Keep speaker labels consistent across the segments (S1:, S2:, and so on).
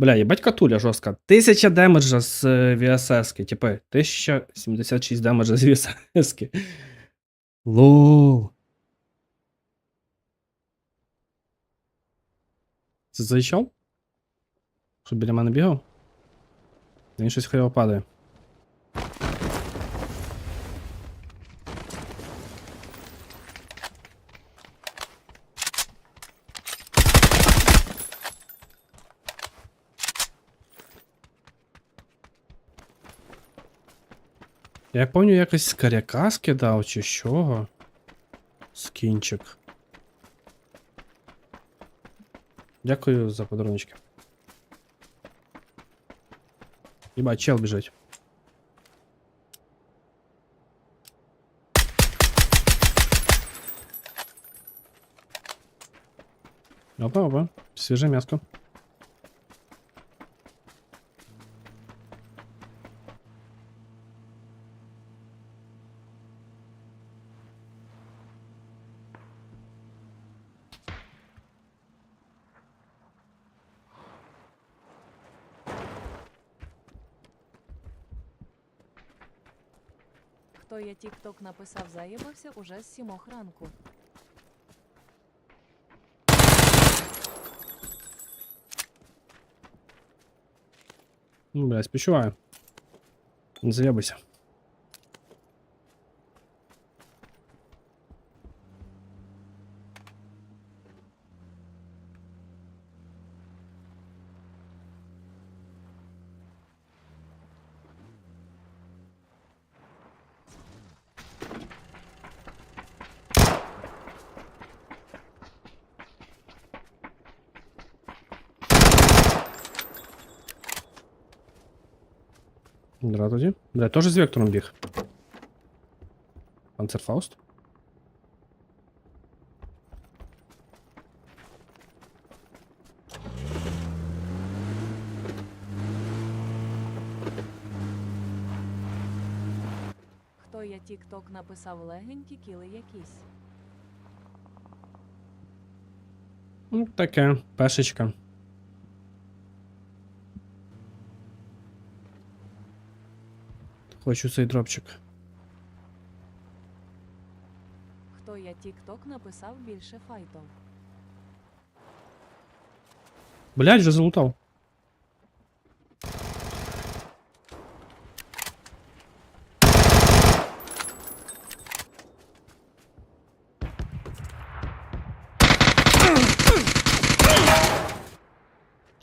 S1: Бля, їбать катуля жорстка. 1000 демеджа з е, VSS-ки, типи. 1076 демеджа з VSS. Лоу. Це зайшов? Щоб біля мене бігав? Він щось хуйово падає. Я пам'ятаю, якось з каряка скидав чи з чого. Скінчик. Дякую за подаруночки. Єбать, чел біжить. Опа, опа, свіже м'яско.
S2: Я тік-ток написав, заєбався уже з сімох ранку.
S1: Ну, бля, співчуваю. Не заєбайся. Дра тоді. Бля, теж з вектором біг. Панцерфауст.
S2: Хто я тік-ток написав легенькі кіли якісь.
S1: Ну, таке, пешечка. Хочу цей дропчик.
S2: Хто я тік-ток написав більше файтов.
S1: Блять, вже залутав.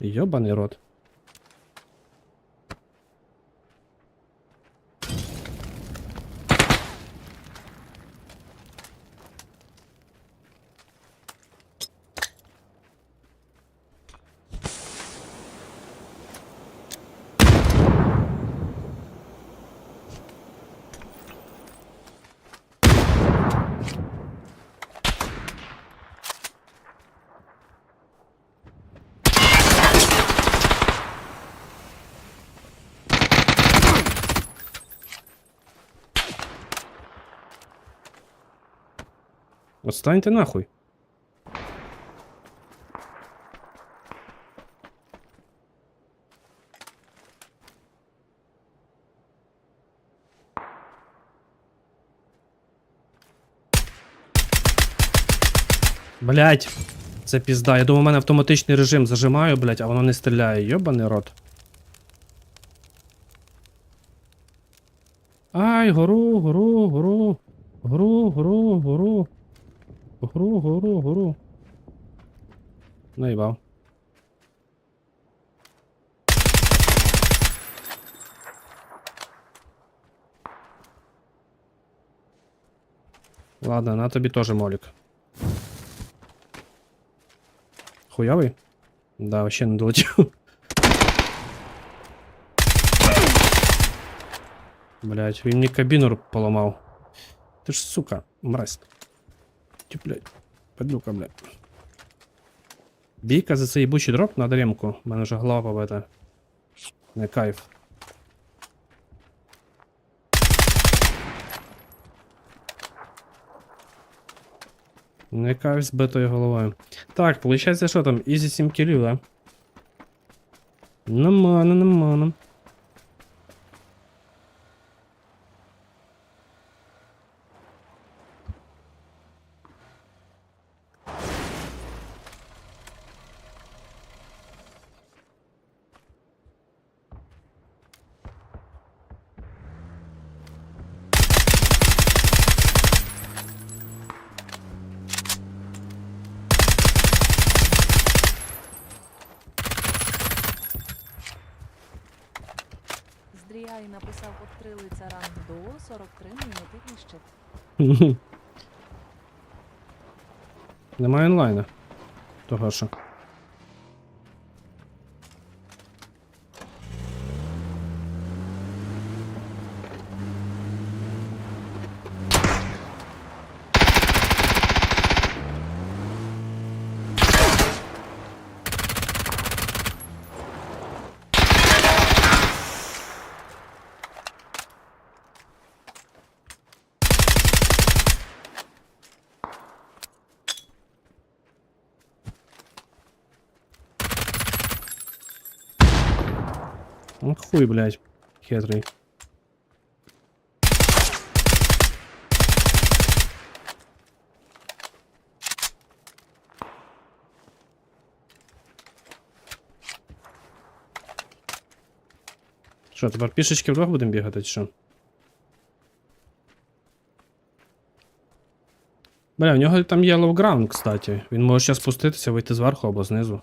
S1: Йобаний рот. Отстаньте нахуй. Блять, це пізда. Я думаю, у мене автоматичний режим зажимаю, блять, а воно не стріляє. Йобаний рот. Ай, гору, гору, гору. Гору, гору, гору. Гору, гору, гору. Наїбав. Ладно, на тобі теж молік. Хуявий? Да, вообще не долетів. Блять, він мені кабіну поламав. Ти ж сука, мразь. Ті, блядь, падлюка, блядь. Бійка за цей бучий дроп на дремку. У мене вже голова побита. Не кайф. Не кайф з битою головою. Так, виходить, що там? Ізі 7 кілів, да? Нормально, нормально.
S2: Здріяй написав обстрілиться ранг до 43 минути іще.
S1: Немає онлайна. Того що. Ну хуй, блядь. Хитрий. Що, тепер пішечки вдвох будемо бігати, чи що? Бля, в нього там є ловграунд, кстати. Він може зараз спуститися, вийти зверху або знизу.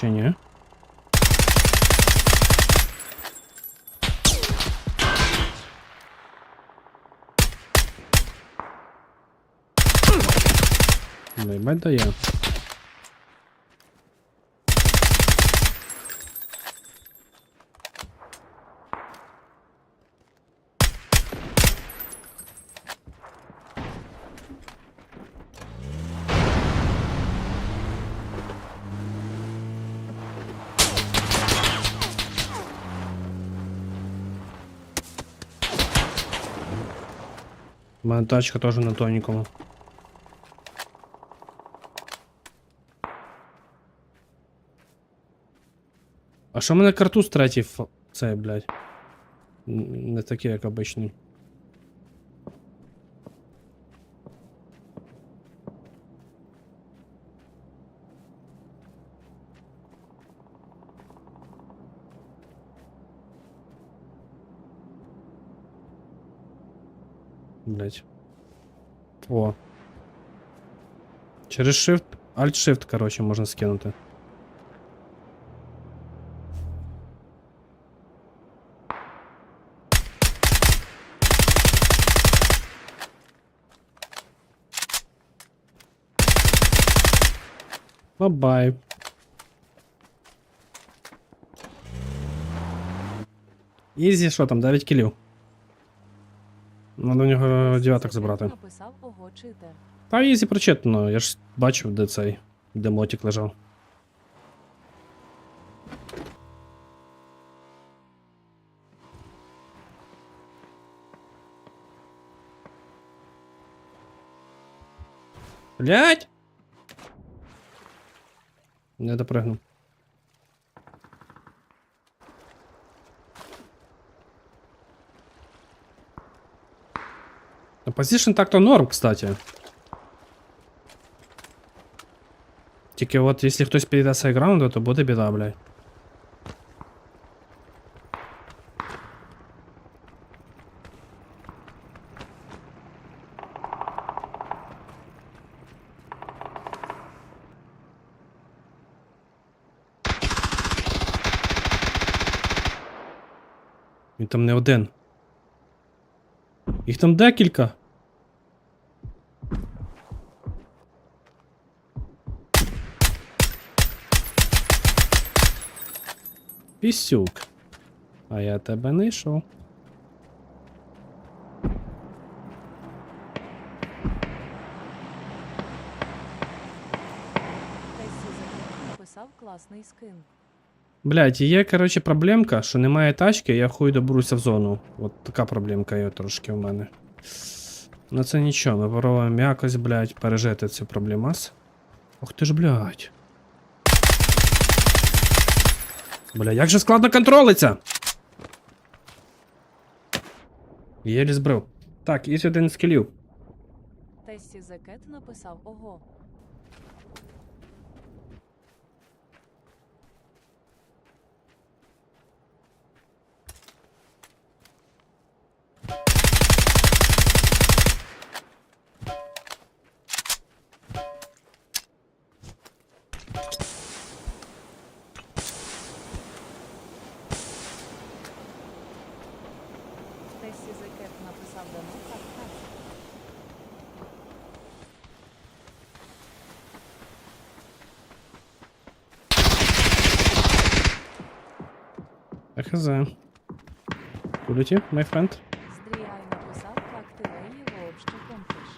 S1: Чи ні? Їбать дає. Мене тачка теж на тонікому. А що в мене картуз третій ф... цей, блядь? Не такий, як обичний. Блять. О. Через Shift. Alt-Shift, короче, можна скинути. Бай-бай. Ізі, що там, 9 кілів. Надо у нього дев'яток забрати. Та ізі прочитано, я ж бачив, де цей, де мотик лежав. Блять! Не допрыгнув. А Позишн так-то норм, кстати. Тільки от, якщо хтось підійде з хайграунду, то буде біда, блядь. Він там не один. Їх там декілька. Пісюк. А я тебе не йшов.
S2: Написав класний скин.
S1: Блять, є, коротше, проблемка, що немає тачки, я хуй доберуся в зону. От така проблемка є трошки в мене. Ну це нічого, ми попробуємо якось, блядь, пережити цю проблемас. Ох ти ж, блядь. Бля, як же складно контролиться? Єлі збрив. Так, є один з кілів.
S2: Тесі Зекет написав ого.
S1: ХЗ. Куліті, my friend.
S2: Здріяй написав, як ти його обще компиш.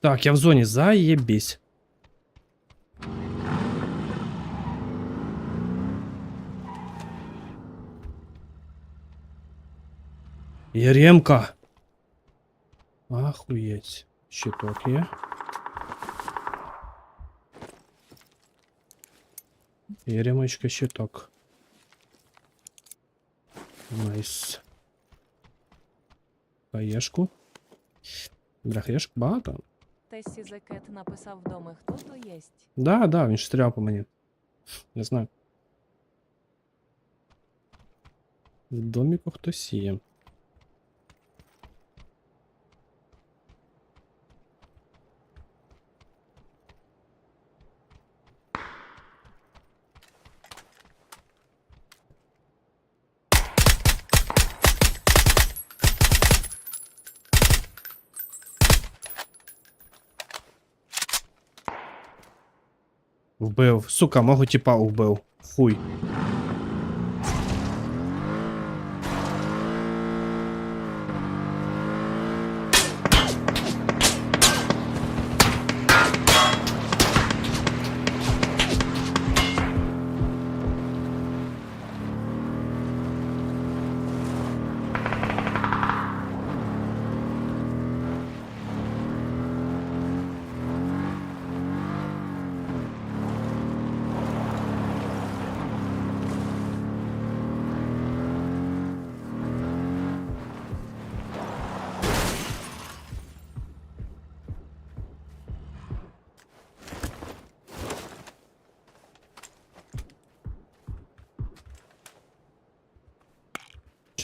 S1: Так, я в зоні, заєбісь. Яремка. Ахуєть. Щиток є. Яремочка, щиток. Найс. Хаєшку. Бля, хаєшок багато.
S2: Тесі Зекет написав доми, хто то єсть.
S1: Да, да, він ж стріляв по мені. Не знаю. В доміку хтось є. Вбив. Сука, мого тіпа вбив. Хуй.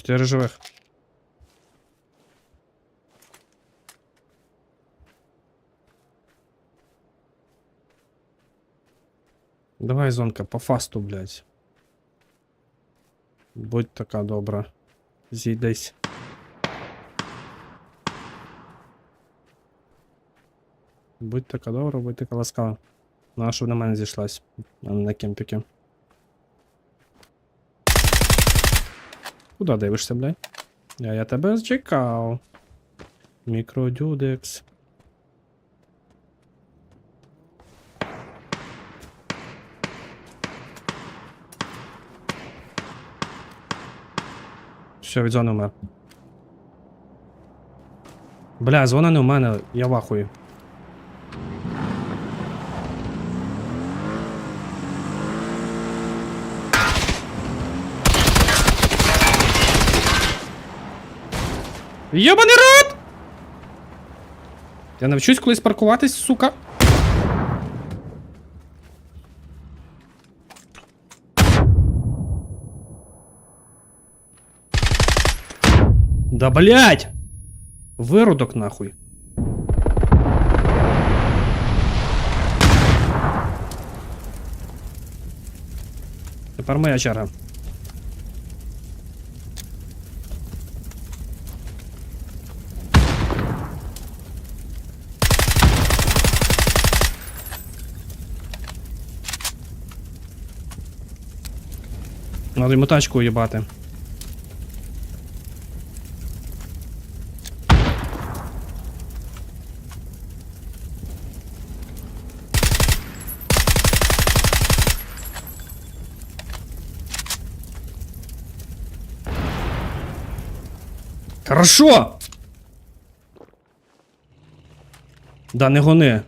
S1: Чотири живих. Давай, зонка, по фасту, блядь. Будь така добра. Зійдись. Будь така добра, будь така ласкава. Ну, а щоб на мене зійшлась. а не На кемпіки. Куда дивишся, блядь? А я тебе чекав. Мікродюдекс. Все, від зони вмер. Бля, зона не у мене, я вахую. Йобаний рот! Я навчусь колись паркуватись, сука. Да блять! Виродок нахуй. Тепер моя черга. Надо йому тачку уїбати. Хорошо! Да, не гони.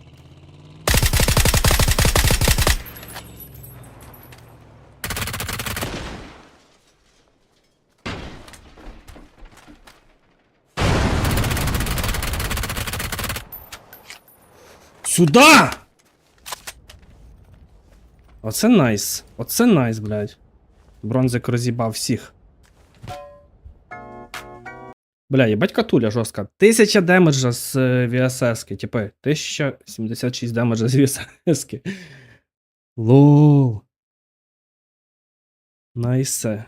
S1: Сюда! Оце найс. Оце найс, блядь. Бронзик роз'їбав всіх. Бля, їбать катуля жорстка. 1000 демеджа з е, VSS-ки, типи, 1076 демеджа з VSS-ки. Лоу. Найсе.